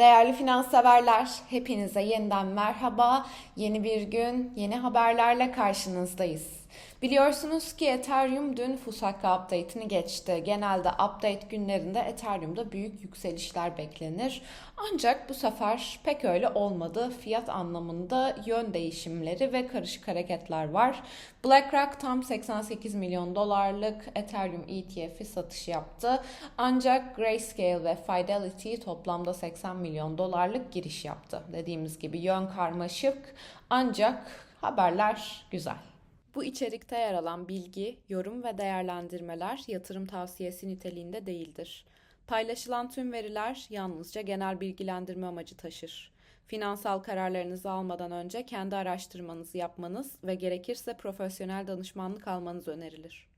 Değerli finans severler, hepinize yeniden merhaba. Yeni bir gün, yeni haberlerle karşınızdayız. Biliyorsunuz ki Ethereum dün Fusaka update'ini geçti. Genelde update günlerinde Ethereum'da büyük yükselişler beklenir. Ancak bu sefer pek öyle olmadı. Fiyat anlamında yön değişimleri ve karışık hareketler var. BlackRock tam 88 milyon dolarlık Ethereum ETF'i satış yaptı. Ancak Grayscale ve Fidelity toplamda 80 milyon dolarlık giriş yaptı. Dediğimiz gibi yön karmaşık ancak haberler güzel. Bu içerikte yer alan bilgi, yorum ve değerlendirmeler yatırım tavsiyesi niteliğinde değildir. Paylaşılan tüm veriler yalnızca genel bilgilendirme amacı taşır. Finansal kararlarınızı almadan önce kendi araştırmanızı yapmanız ve gerekirse profesyonel danışmanlık almanız önerilir.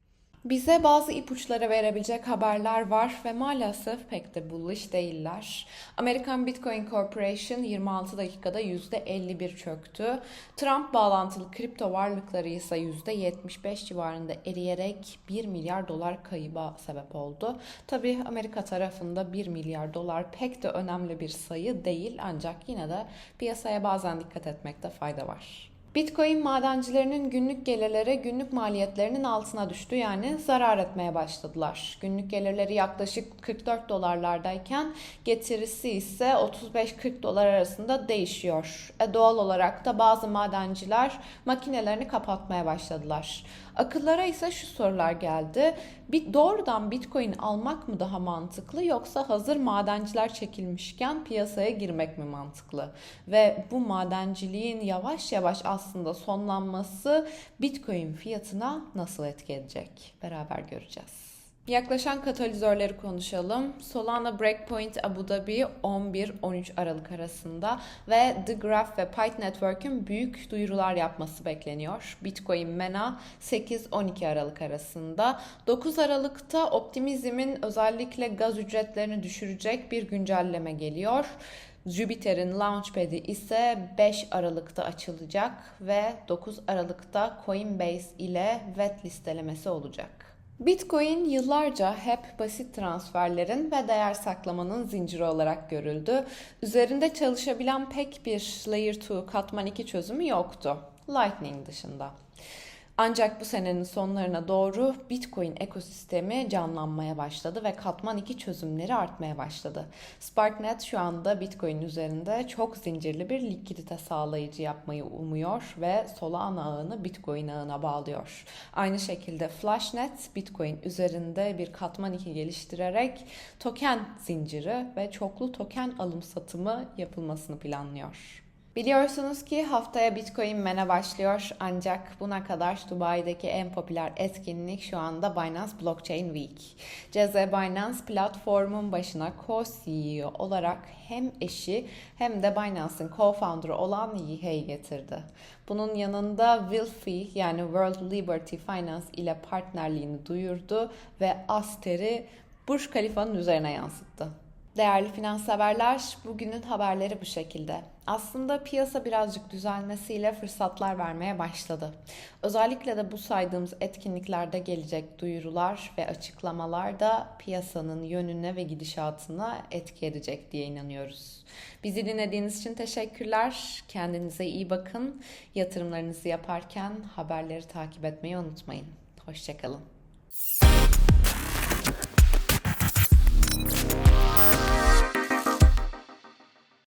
Bize bazı ipuçları verebilecek haberler var ve maalesef pek de bullish değiller. Amerikan Bitcoin Corporation 26 dakikada %51 çöktü. Trump bağlantılı kripto varlıkları ise %75 civarında eriyerek 1 milyar dolar kayıba sebep oldu. Tabi Amerika tarafında 1 milyar dolar pek de önemli bir sayı değil ancak yine de piyasaya bazen dikkat etmekte fayda var. Bitcoin madencilerinin günlük gelirleri günlük maliyetlerinin altına düştü yani zarar etmeye başladılar. Günlük gelirleri yaklaşık 44 dolarlardayken getirisi ise 35-40 dolar arasında değişiyor. E doğal olarak da bazı madenciler makinelerini kapatmaya başladılar. Akıllara ise şu sorular geldi. Bir doğrudan Bitcoin almak mı daha mantıklı yoksa hazır madenciler çekilmişken piyasaya girmek mi mantıklı? Ve bu madenciliğin yavaş yavaş aslında sonlanması Bitcoin fiyatına nasıl etki edecek? Beraber göreceğiz. Yaklaşan katalizörleri konuşalım. Solana Breakpoint Abu Dhabi 11-13 Aralık arasında ve The Graph ve Pyth Network'ün büyük duyurular yapması bekleniyor. Bitcoin MENA 8-12 Aralık arasında. 9 Aralık'ta Optimizm'in özellikle gaz ücretlerini düşürecek bir güncelleme geliyor. Jupiter'in Launchpad'i ise 5 Aralık'ta açılacak ve 9 Aralık'ta Coinbase ile VET listelemesi olacak. Bitcoin yıllarca hep basit transferlerin ve değer saklamanın zinciri olarak görüldü. Üzerinde çalışabilen pek bir Layer 2 katman 2 çözümü yoktu. Lightning dışında. Ancak bu senenin sonlarına doğru Bitcoin ekosistemi canlanmaya başladı ve katman 2 çözümleri artmaya başladı. Sparknet şu anda Bitcoin üzerinde çok zincirli bir likidite sağlayıcı yapmayı umuyor ve Solana ağını Bitcoin ağına bağlıyor. Aynı şekilde Flashnet Bitcoin üzerinde bir katman 2 geliştirerek token zinciri ve çoklu token alım satımı yapılmasını planlıyor. Biliyorsunuz ki haftaya Bitcoin MEN'e başlıyor ancak buna kadar Dubai'deki en popüler etkinlik şu anda Binance Blockchain Week. Ceze Binance platformun başına co-CEO olarak hem eşi hem de Binance'ın co-founder'ı olan Yihei getirdi. Bunun yanında Wilfy yani World Liberty Finance ile partnerliğini duyurdu ve Aster'i Burj Khalifa'nın üzerine yansıttı. Değerli finans severler, bugünün haberleri bu şekilde. Aslında piyasa birazcık düzelmesiyle fırsatlar vermeye başladı. Özellikle de bu saydığımız etkinliklerde gelecek duyurular ve açıklamalar da piyasanın yönüne ve gidişatına etki edecek diye inanıyoruz. Bizi dinlediğiniz için teşekkürler. Kendinize iyi bakın. Yatırımlarınızı yaparken haberleri takip etmeyi unutmayın. Hoşçakalın.